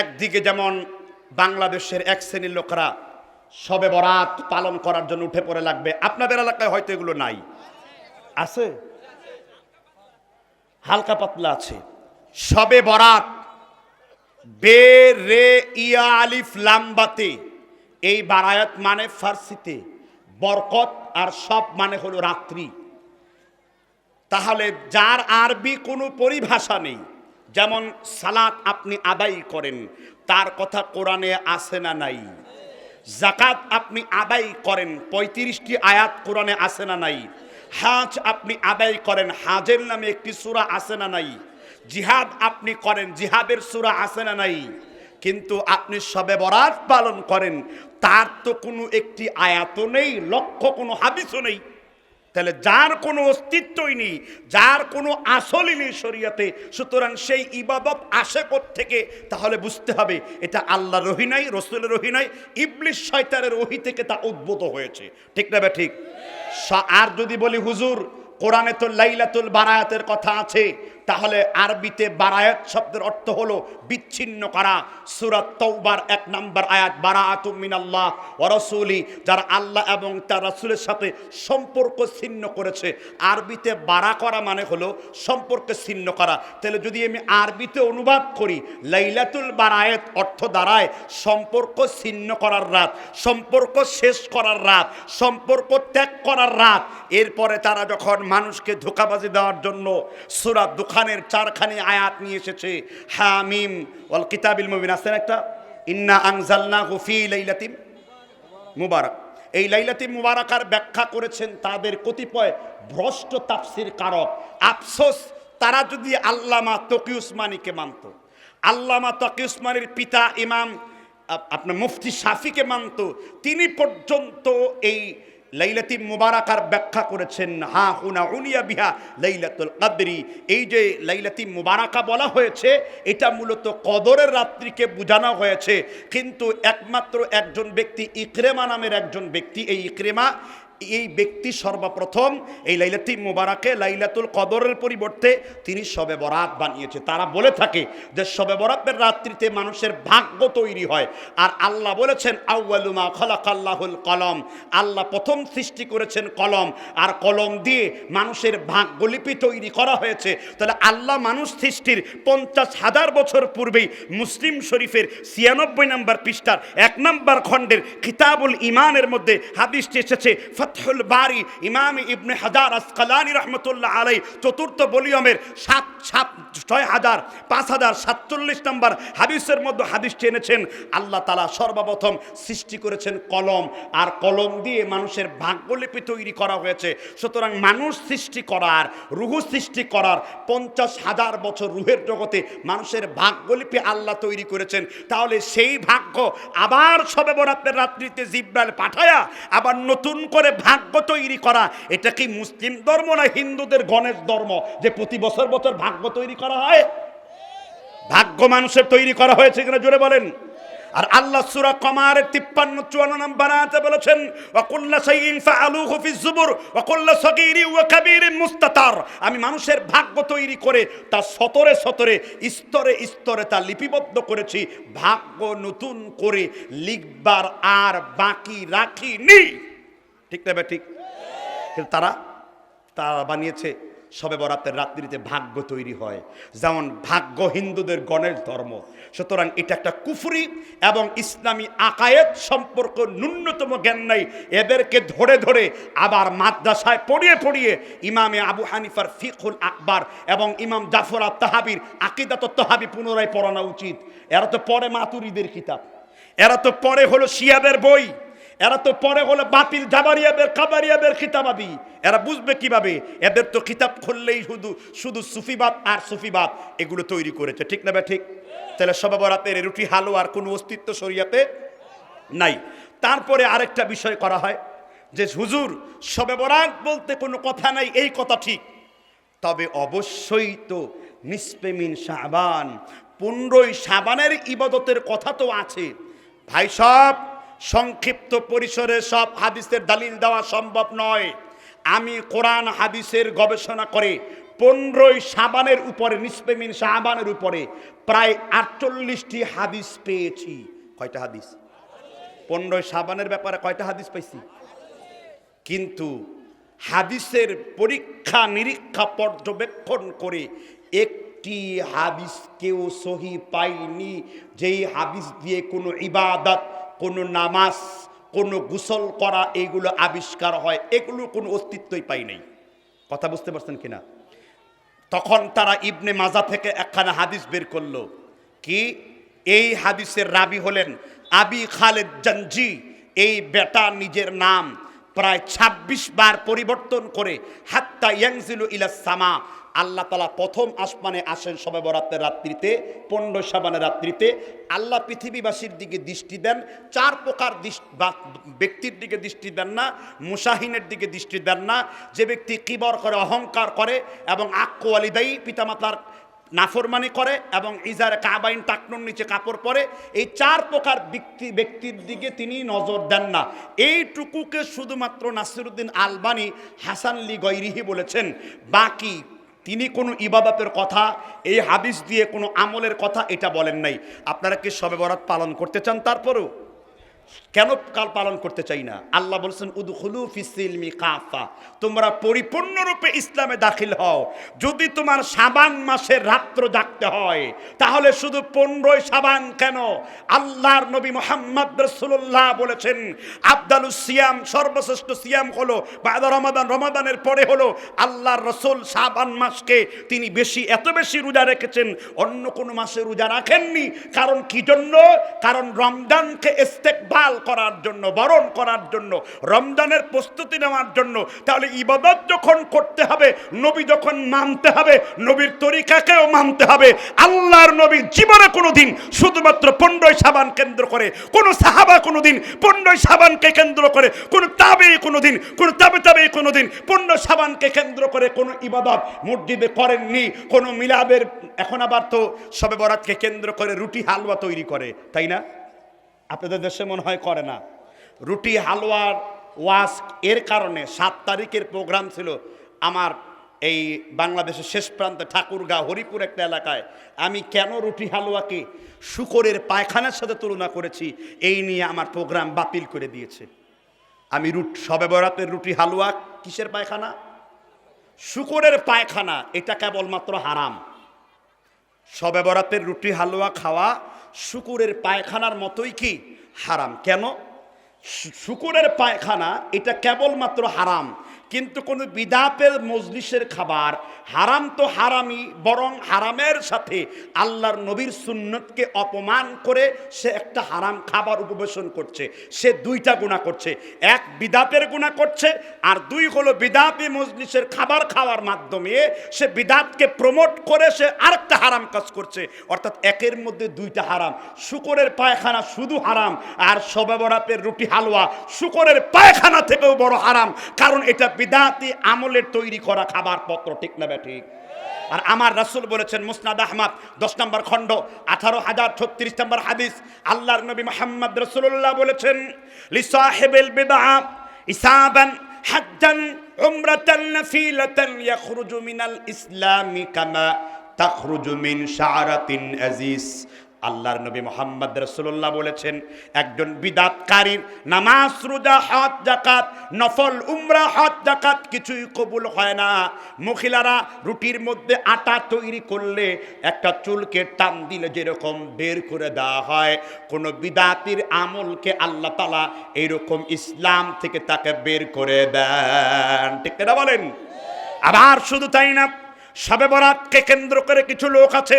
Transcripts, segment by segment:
একদিকে যেমন বাংলাদেশের এক শ্রেণির লোকরা সবে বরাত পালন করার জন্য উঠে পড়ে লাগবে, আপনাদের এলাকায় হয়তো এগুলো নাই। আছে? হালকা পাতলা আছে। সবে বরাত, বে, রে, ইয়া, আলিফ লাম্বাতে এই বারায়াত মানে ফার্সিতে, বরকত আর সব মানে হলো রাত্রি। তাহলে যার আরবি কোনো পরিভাষা নেই যেমন সালাত আপনি আদায় করেন, তার কথা কোরআনে আসে না নাই? জাকাত আপনি আদায় করেন, পঁয়ত্রিশটি আয়াত কোরআনে আসে না নাই? হাজ আপনি আদায় করেন, হাজের নামে একটি সূরা আসে না নাই? জিহাদ আপনি করেন, জিহাদের সূরা আসে না নাই? কিন্তু আপনি সবে বরাত পালন করেন, তার তো কোনো একটি আয়াতও নেই, লক্ষ্য কোনো হাদিসও নেই। তাহলে যার কোনো অস্তিত্বই নেই, যার কোনো আসলই নেই শরীয়তে, সুতরাং সেই ইবাদত আসে থেকে তাহলে বুঝতে হবে এটা আল্লাহ রহি নাই, রসুলের রহি নাই ইবলিশ শয়তারের রহি থেকে তা উদ্ভূত হয়েছে। ঠিক না ঠিক? আর যদি বলি, হুজুর, কোরআনে তো লাইলাতুল বারায়াতের কথা আছে তাহলে আরবিতে বারায়াত শব্দের অর্থ হলো বিচ্ছিন্ন করা। সুরাত তৌবার এক নাম্বার আয়াত, বারাআতু মিনাল্লাহ ওয়া রাসূলি, যারা আল্লাহ এবং তার রাসূলের সাথে সম্পর্ক ছিন্ন করেছে। আরবিতে বারা করা মানে হলো সম্পর্ক ছিন্ন করা। তাহলে যদি আমি আরবিতে অনুবাদ করি, লাইলাতুল বারায়াত অর্থ দাঁড়ায় সম্পর্ক ছিন্ন করার রাত, সম্পর্ক শেষ করার রাত, সম্পর্ক ত্যাগ করার রাত। এরপরে তারা যখন মানুষকে ধোকাবাজি দেওয়ার জন্য সুরাত দোকানের চারখানি আয়াত নিয়ে এসেছে। হামিম ওয়াল কিতাবিল মুবিন। আছেন একটা? ইন্না আনজালনা ফি লাইলাতিম মুবারক। এই লাইলাতি মুবারাকার ব্যাখ্যা করেছেন তাদের কতিপয় ভ্রষ্ট তাফসির কারক। আফসোস, তারা যদি আল্লামা তকি উসমানীকে মানত। আল্লামা তকি উসমানীর পিতা ইমাম আপনার মুফতি শাফিকে মানত। তিনি পর্যন্ত এই লাইলাতি মুবারাকার ব্যাখ্যা করেছেন, হা হুনা উনিয়া বিহা লাইলাতুল কাদরি। এই যে লাইলাতি মুবারাকা বলা হয়েছে, এটা মূলত কদরের রাত্রিকে বোঝানো হয়েছে। কিন্তু একমাত্র একজন ব্যক্তি ইকরেমা নামের একজন ব্যক্তি, এই ইকরেমা এই ব্যক্তি সর্বপ্রথম এই লাইলাতি মুবারাকে লাইলাতুল কদরের পরিবর্তে তিনি শবে বরাত বানিয়েছে। তারা বলে থাকে যে শবে বরাতের রাত্রিতে মানুষের ভাগ্য তৈরি হয়। আর আল্লাহ বলেছেন আউ্বালুমা খলাকাল্লাহুল কলম। আল্লাহ প্রথম সৃষ্টি করেছেন কলম। আর কলম দিয়ে মানুষের ভাগ্যলিপি তৈরি করা হয়েছে। তাহলে আল্লাহ মানুষ সৃষ্টির পঞ্চাশ হাজার বছর পূর্বেই মুসলিম শরীফের ছিয়ানব্বই নম্বর পৃষ্ঠার এক নম্বর খণ্ডের কিতাবুল ইমানের মধ্যে হাদিসটি এসেছে ফতহুল বারি, ইমাম ইবনে হাজার আসকালানি রহমতুল্লাহ আলাই চতুর্থ ভলিউমের সাত সাত, ছয় হাজার পাঁচ হাজার সাতচল্লিশ নম্বর হাদিসের মধ্যে হাদিসটি এনেছেন, আল্লাহ তালা সর্বপ্রথম সৃষ্টি করেছেন কলম, আর কলম দিয়ে মানুষের ভাগ্যলিপি তৈরি করা হয়েছে। সুতরাং মানুষ সৃষ্টি করার, রুহু সৃষ্টি করার পঞ্চাশ হাজার বছর রুহের জগতে মানুষের ভাগ্যলিপি আল্লাহ তৈরি করেছেন। তাহলে সেই ভাগ্য আবার সবে বরাতের রাত্রিতে জিব্রাইল পাঠায়া আবার নতুন করে ভাগ্য তৈরি করা। এটা কি মুসলিম ধর্ম না হিন্দুদের গণেশ ধর্ম যে প্রতি বছর বছর ভাগ্য তৈরি করা হয়? ভাগ্য মানুষের তৈরি করা হয়েছে কিনা জোরে বলেন। আর আল্লাহ সূরা কমারের 53 54 নম্বর আয়াতে বলেছেন ওয়া কুল্লা শাইইন ফাআলুহু ফি যুবুর ওয়া কুল্লা সগীরি ওয়া কাবীরিন মুস্তাতার। আমি মানুষের ভাগ্য তৈরি করে, তা সতরে সতরে, স্তরে স্তরে তা লিপিবদ্ধ করেছি। ভাগ্য নতুন করে লিখবার আর বাকি রাখিনি। ঠিক না ঠিক কিন্তু তারা তারা বানিয়েছে সবে বরাতের রাত্রিতে ভাগ্য তৈরি হয়। যেমন ভাগ্য হিন্দুদের গণেশ ধর্ম। সুতরাং এটা একটা কুফরি এবং ইসলামী আকায়েত সম্পর্ক ন্যূনতম জ্ঞান নাই। এদেরকে ধরে ধরে আবার মাদ্রাসায় পড়িয়ে পড়িয়ে ইমামে আবু হানিফার ফিকুল আকবর এবং ইমাম জাফর আত তাহাবির আকিদাত তাহাবি পুনরায় পড়ানো উচিত। এরা তো পরে মাতুরিদের কিতাব এরা তো পরে হলো শিয়াদের বই। এরা তো পরে হলো বাতিল জাবারিয়াদের কাবারিয়াদের খিতাবাদি। এরা বুঝবে কীভাবে? এদের তো খিতাব খুললেই শুধু শুধু সুফিবাদ আর সুফিবাদ এগুলো তৈরি করেছে। ঠিক না ঠিক? তাহলে সবে বরাতের রুটি হালুয়ার কোনো অস্তিত্ব শরিয়াতে নাই। তারপরে আরেকটা বিষয় করা হয় যে, হুজুর সবে বরাত বলতে কোনো কথা নাই, এই কথা ঠিক। তবে অবশ্যই তো নিসপেমিন সাবান পনেরোই সাবানের ইবাদতের কথা তো আছে। ভাই সব সংক্ষিপ্ত পরিসরে সব হাদিসের দালিল দেওয়া সম্ভব নয়। আমি কোরআন হাদিসের গবেষণা করে পনেরোই সাবানের উপরে নিসপেমিন সাবানের উপরে প্রায় আটচল্লিশটি হাদিস পেয়েছি। কয়টা হাদিস? পনেরোই সাবানের ব্যাপারে কয়টা হাদিস পাইছি? কিন্তু হাদিসের পরীক্ষা নিরীক্ষা পর্যবেক্ষণ করে একটি হাদিস কেউ সহি পাইনি যেই হাদিস দিয়ে কোনো ইবাদত কোনো নামাজ, কোনো গোসল করা এগুলো আবিষ্কার হয়। এগুলো কোনো অস্তিত্বই পাই নাই। কথা বুঝতে পারছেন কিনা? তখন তারা ইবনে মাজা থেকে একখানা হাদিস বের করল। কি? এই হাদিসের রাবি হলেন আবি খালেদ জঞ্জি এই বেটা নিজের নাম প্রায় ২৬ বার পরিবর্তন করে, হাত্তা ইয়াংজিলু ইলা সামা আল্লাহ তালা প্রথম আসমানে আসেন সবে বরাতের রাত্রিতে, পনেরো সাবানের রাত্রিতে। আল্লাহ পৃথিবীবাসীর দিকে দৃষ্টি দেন, চার প্রকার ব্যক্তির দিকে দৃষ্টি দেন না, মুসাহিনের দিকে দৃষ্টি দেন না। যে ব্যক্তি কিবর করে, অহংকার করে এবং আক্কু আলিদাই পিতামাতার নাফরমানি করে এবং ইজার কাবাইন টাকনুর নিচে কাপড় পরে, এই চার প্রকার ব্যক্তি, ব্যক্তির দিকে তিনি নজর দেন না। এইটুকুকে শুধুমাত্র নাসিরুদ্দিন আলবানি হাসানলি গৈরিহি বলেছেন। বাকি তিনি কোনো ইবাদতের কথা, এই হাদিস দিয়ে কোনো আমলের কথা এটা বলেন নাই। আপনারা কি সবে বরাত পালন করতে চান তারপরেও? কেন কাল পালন করতে চাই না? আল্লাহ বলছেন, উদখুলু ফিসিলমি কাফা। তোমরা পরিপূর্ণরূপে ইসলামে দাখিল হও। যদি তোমার সাবান মাসের রাত্র জাগতে হয়, তাহলে শুধু পনেরোই সাবান কেন? আল্লাহর নবী মোহাম্মদ রসুল্লাহ বলেছেন আবদালুস সিয়াম, সর্বশ্রেষ্ঠ সিয়াম হলো, বাদা রমাদান, রমাদানের পরে হলো আল্লাহর রসুল সাবান মাসকে তিনি বেশি, এত বেশি রোজা রেখেছেন। অন্য কোনো মাসে রোজা রাখেননি। কারণ কি জন্য? কারণ রমজানকে ইস্তেকবাল করার জন্য, বরণ করার জন্য, রমজানের প্রস্তুতি নেওয়ার জন্য, তাহলে ইবাদত যখন করতে হবে, নবী যখন মানতে হবে, নবীর তরিকাকেও মানতে হবে। আল্লাহর নবী জীবনে কোনো দিন শুধুমাত্র পনেরোই সাবান কেন্দ্র করে, কোনো সাহাবা কোনো দিন পনেরোই সাবানকে কেন্দ্র করে, কোনো তাবে কোনো দিন কোনো তাবে তাবে কোনো দিন পনেরো সাবানকে কেন্দ্র করে কোনো ইবাদত মসজিদে করেননি, কোনো মিলাবের এখন আবার তো সবে বরাতকে কেন্দ্র করে রুটি হালুয়া তৈরি করে, তাই না? আপনাদের দেশে মনে হয় করে না। রুটি হালুয়ার ওয়াজ এর কারণে সাত তারিখের প্রোগ্রাম ছিল আমার এই বাংলাদেশের শেষ প্রান্তে ঠাকুরগাঁও হরিপুর একটা এলাকায়। আমি কেন রুটি, হালুয়াকে শুকরের পায়খানার সাথে তুলনা করেছি, এই নিয়ে আমার প্রোগ্রাম বাতিল করে দিয়েছে। আমি রুট, সবে বরাতের রুটি, হালুয়া কিসের পায়খানা? শুকরের পায়খানা, এটা কেবলমাত্র হারাম। সবে বরাতের রুটি, হালুয়া খাওয়া শুকুরের পায়খানার মতোই কি? হারাম। কেন? শুকুরের পায়খানা এটা কেবলমাত্র হারাম। কিন্তু কোনো বিদাতের মজলিসের খাবার হারাম তো হারামই, বরং হারামের সাথে আল্লাহর নবীর সুন্নতকে অপমান করে সে একটা হারাম খাবার উপবেশন করছে, সে দুইটা গুণা করছে। এক, বিদাতের গুণা করছে, আর দুই হলো বিদাতি মজলিসের খাবার খাওয়ার মাধ্যমে সে বিদাতকে প্রমোট করে সে আরেকটা হারাম কাজ করছে। অর্থাৎ একের মধ্যে দুইটা হারাম। শুকরের পায়খানা শুধু হারাম, আর সবে বরাতের রুটি হালুয়া শুকরের পায়খানা থেকেও বড় হারাম, কারণ এটা বিদাতি আমলের তৈরি করা খাবার পত্র ঠিক না ঠিক? আর আমার রাসূল বলেছেন, মুসনাদ আহমদ, দশ নম্বর খণ্ড, আঠারো হাজার ছত্রিশ নম্বর হাদিস, আল্লাহর নবী মোহাম্মদ রসুল্লাহ বলেছেন লিসাহেবেল বেদা ইসাবান হাজ্জান উমরাতান নাফিলাতান ইয়াখরুজু মিনাল ইসলামি কামা তাখরুজু মিন আজিজ আল্লাহর নবী মোহাম্মদ রসুল্লাহ বলেছেন, একজন বিদাতকারীর নামাজ, রোজা, হজ জাকাত নফল, উমরা, হজ জাকাত কিছুই কবুল হয় না। মহিলারা রুটির মধ্যে আটা তৈরি করলে একটা চুলকে টান দিলে যেরকম বের করে দেওয়া হয়, কোনো বিদাতির আমলকে আল্লাহ তালা এইরকম ইসলাম থেকে তাকে বের করে দেন। ঠিক না বলেন? আবার শুধু তাই না সবে বরাতকে কেন্দ্র করে কিছু লোক আছে,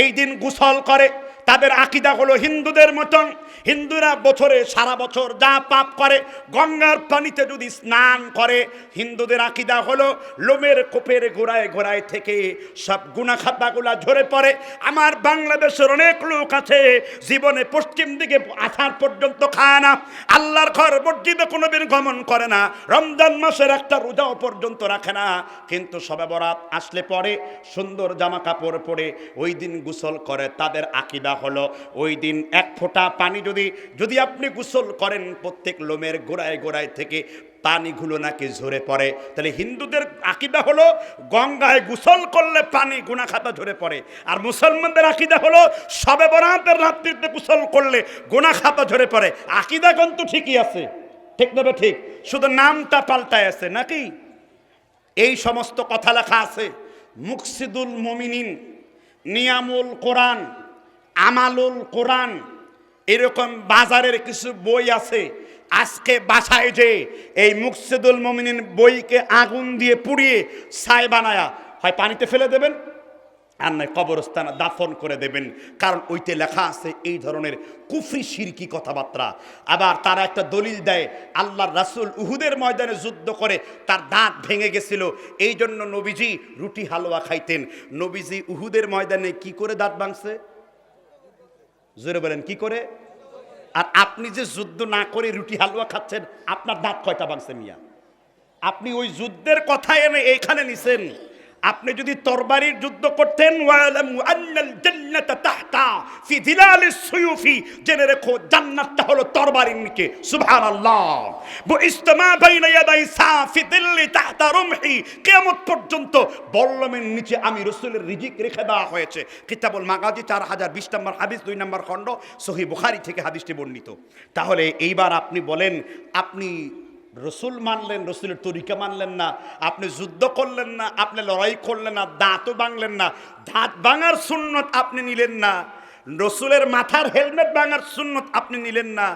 এই দিন গুসল করে তাদের আকিদা হলো হিন্দুদের মতন। হিন্দুরা বছরে সারা বছর যা পাপ করে, গঙ্গার পানিতে যদি স্নান করে, হিন্দুদের আকিদা হলো লোমের কোপের ঘোড়ায় ঘোড়ায় থেকে সব গুণা খাতাগুলা ঝরে পড়ে। আমার বাংলাদেশের অনেক লোক আছে, জীবনে পশ্চিম দিকে আসার পর্যন্ত খায় না। আল্লাহর ঘর মসজিদে কোনোদিন গমন করে না। রমজান মাসের একটা রোজাও পর্যন্ত রাখে না। কিন্তু সবে বরাত আসলে পরে সুন্দর জামা কাপড় পরে ওই দিন গোসল করে, তাদের আকিদা হলো, ওই দিন এক ফোঁটা পানি যদি যদি আপনি গোসল করেন প্রত্যেক লোমের গোড়ায় গোড়ায় থেকে, পানিগুলো নাকি ঝরে পড়ে। তাহলে হিন্দুদের আকিদা হলো, গঙ্গায় গোসল করলে পানি গুনা খাতা ঝরে পড়ে। আর মুসলমানদের আকিদা হলো, সবে বরাতের রাত্রিতে গোসল করলে গুনা খাতা ঝরে পড়ে। আকিদা কিন্তু ঠিকই আছে। ঠিক নেবে ঠিক? শুধু নামটা পাল্টায় আছে নাকি? এই সমস্ত কথা লেখা আছে, মুকসিদুল মমিনিন, নিয়ামুল কোরআন আমালুল কোরআন, এরকম বাজারের কিছু বই আছে। আজকে বাসায় যে এই মুকসিদুল মমিনিন বইকে আগুন দিয়ে পুড়িয়ে ছাই বানায়া, হয় পানিতে ফেলে দেবেন? আর নয়, কবরস্থানে দাফন করে দেবেন। কারণ ওইতে লেখা আছে এই ধরনের কুফরি শিরকি কথাবার্তা। আবার তারা একটা দলিল দেয় আল্লাহর রাসূল উহুদের ময়দানে যুদ্ধ করে তার দাঁত ভেঙে গেছিল। এই জন্য নবীজি রুটি হালুয়া খাইতেন। নবীজি উহুদের ময়দানে কি করে দাঁত ভাঙছে? জোরে বলেন, কি করে? আর আপনি যে যুদ্ধ না করে রুটি হালুয়া খাচ্ছেন, আপনার দাঁত কয়টা ভাঙছে মিয়া? আপনি ওই যুদ্ধের কথা এনে এইখানে নিছেন। আপনি যদি তরবারির যুদ্ধ করতেন জান্নাতা জেনে রেখো, জান্নাতটা হলো তরবারির নিচে। সুবহানাল্লাহ। বুইস্তামা বাইনা ইয়াদাই দিল্লি কিয়ামত পর্যন্ত বল্লমের নিচে আমি রাসূলের রিজিক রেখে দেওয়া হয়েছে। কিতাবুল মাগাজি চার হাজার বিশ নম্বর হাদিস, দুই নম্বর খণ্ড সহি বুখারি থেকে হাদিসটি বর্ণিত। তাহলে এইবার আপনি বলেন, আপনি রসুল মানলেন, রসুলের তরিকা মানলেন না, আপনি যুদ্ধ করলেন না, আপনি লড়াই করলেন না, দাঁতও ভাঙলেন না, দাঁত ভাঙার সুন্নত আপনি নিলেন না, রসুলের মাথার হেলমেট ভাঙার সুন্নত আপনি নিলেন না,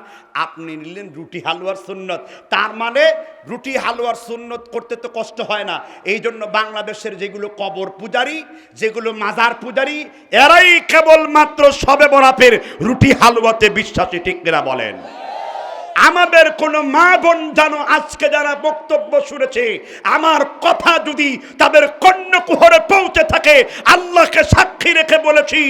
আপনি নিলেন রুটি হালুয়ার সুন্নত। তার মানে রুটি হালুয়ার সুন্নত করতে তো কষ্ট হয় না। এই জন্য বাংলাদেশের যেগুলো কবর পূজারি, যেগুলো মাজার পূজারি, এরাই কেবলমাত্র সবে বরাতের রুটি হালুয়াতে বিশ্বাসী, ঠিক বলেন? আমাদের কোন মা বোন জানো আজকে যারা বক্তব্য শুনেছে, আমার কথা যদি তাদের কর্ণকুহরে পৌঁছে থাকে, আল্লাহকে সাক্ষী রেখে বলেছি,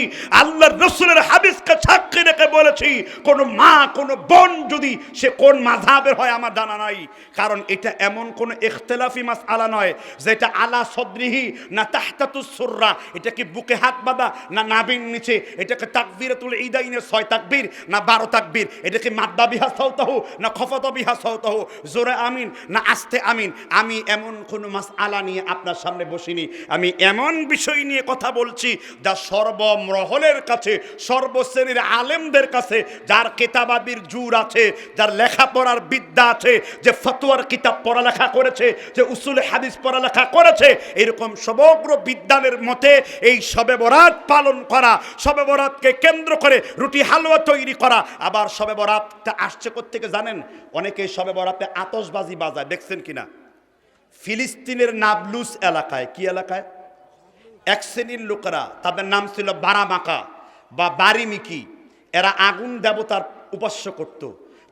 আল্লাহর রসুলের হাদিসকে সাক্ষী রেখে বলেছি, কোন মা, কোন বোন যদি সে কোন মাঝাবের হয় আমার জানা নাই। কারণ এটা এমন কোন ইখতলাফি মাস আলা নয়, যেটা আলা সদরিহি না তাহতাতুস সুররা। এটা কি বুকে হাত বাঁধা না নাবিন নিচে? এটাকে তাকবীরাতুল ঈদাইনের ছয় তাকবীর না বারো তাকবীর? এটা কি মাদ্দা বিহা সৌতাহু না খফত বিহা সৌতাহু জোরে আমিন, না আস্তে আমিন। আমি এমন কোনো মাস আলা নিয়ে আপনার সামনে বসিনি। আমি এমন বিষয় নিয়ে কথা বলছি যা সর্বমহলের কাছে, সর্বশ্রেণীর আলেমদের কাছে, যার কেতাবাদির জুর আছে, যার লেখাপড়ার বিদ্যা আছে, যে ফতোয়ার কিতাব পড়ালেখা করেছে, যে উসুল হাদিস পড়ালেখা করেছে, এরকম সমগ্র বিদ্যানের মতে এই শবে বরাত পালন করা শবে বরাতকে কেন্দ্র করে রুটি হালুয়া তৈরি করা, আবার শবে বরাতটা আসছে থেকে জানেন, অনেকে শবে বরাতে আতসবাজি বাজায়, দেখছেন কিনা? ফিলিস্তিনের নাবলুস এলাকায়, কি এলাকায়? এক শ্রেণির লোকেরা, তাদের নাম ছিল বারামাকা বা বারিমিকি। এরা আগুন দেবতার উপাস্য করত।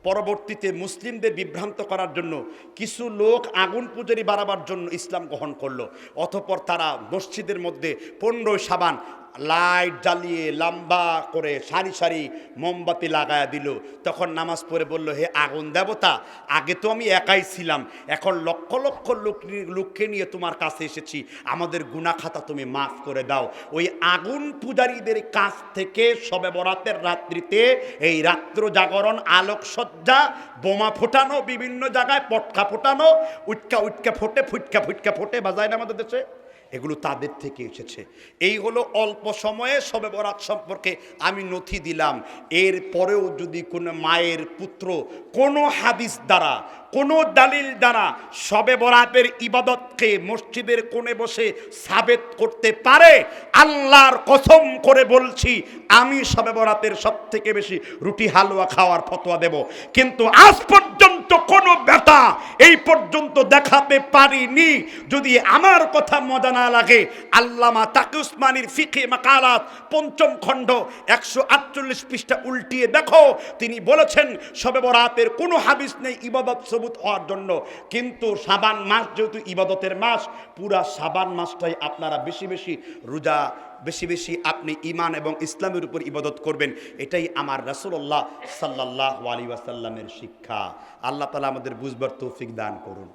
পরবর্তীতে মুসলিমদের বিভ্রান্ত করার জন্য কিছু লোক আগুন পূজারি বাড়াবার জন্য ইসলাম গ্রহণ করল। অতপর তারা মসজিদের মধ্যে পনেরোই সাবান লাইট জ্বালিয়ে লম্বা করে সারি সারি মোমবাতি লাগায়া দিল। তখন নামাজ পড়ে বলল, হে আগুন দেবতা, আগে তো আমি একাই ছিলাম। এখন লক্ষ লক্ষ লোক লোককে নিয়ে তোমার কাছে এসেছি। আমাদের গুনা খাতা তুমি মাফ করে দাও। ওই আগুন পূজারীদের কাছ থেকে সবে বরাতের রাত্রিতে এই রাত্র জাগরণ, আলোকসজ্জা, বোমা ফোটানো, বিভিন্ন জায়গায় পটকা ফোটানো, উটকা উটকা ফোটে, ফুটকা ফুটকা ফোটে, বাজায় না আমাদের দেশে? এগুলো তাদের থেকে এসেছে। এই হলো অল্প সময়ে সবে বরাত সম্পর্কে আমি নথি দিলাম। এর পরেও যদি কোনো মায়ের পুত্র কোনো হাদিস দ্বারা, কোনো দালিল দ্বারা সবে বরাতের ইবাদতকে মসজিদের কোণে বসে সাবেত করতে পারে, আল্লাহর কসম করে বলছি, আমি সবে বরাতের সব থেকে বেশি রুটি হালুয়া খাওয়ার ফতোয়া দেব। কিন্তু আজ পর্যন্ত কোনো ব্যথা এই পর্যন্ত দেখাতে পারিনি। যদি আমার কথা মজা না লাগে, আল্লামা তাকি উসমানির ফিকে মাকালাত পঞ্চম খণ্ড একশো আটচল্লিশ পৃষ্ঠা উল্টিয়ে দেখো। তিনি বলেছেন, সবে বরাতের কোনো হাদিস নেই ইবাদত সবুত হওয়ার জন্য। কিন্তু সাবান মাস যেহেতু ইবাদতের মাস, পুরা সাবান মাসটাই আপনারা বেশি বেশি রোজা বেশি বেশি আপনি ইমান এবং ইসলামের উপর ইবাদত করবেন। এটাই আমার রাসুল্লাহ সাল্লাহ আলী ওয়াসাল্লামের শিক্ষা। আল্লাহ তালা আমাদের বুঝবার তৌফিক দান করুন।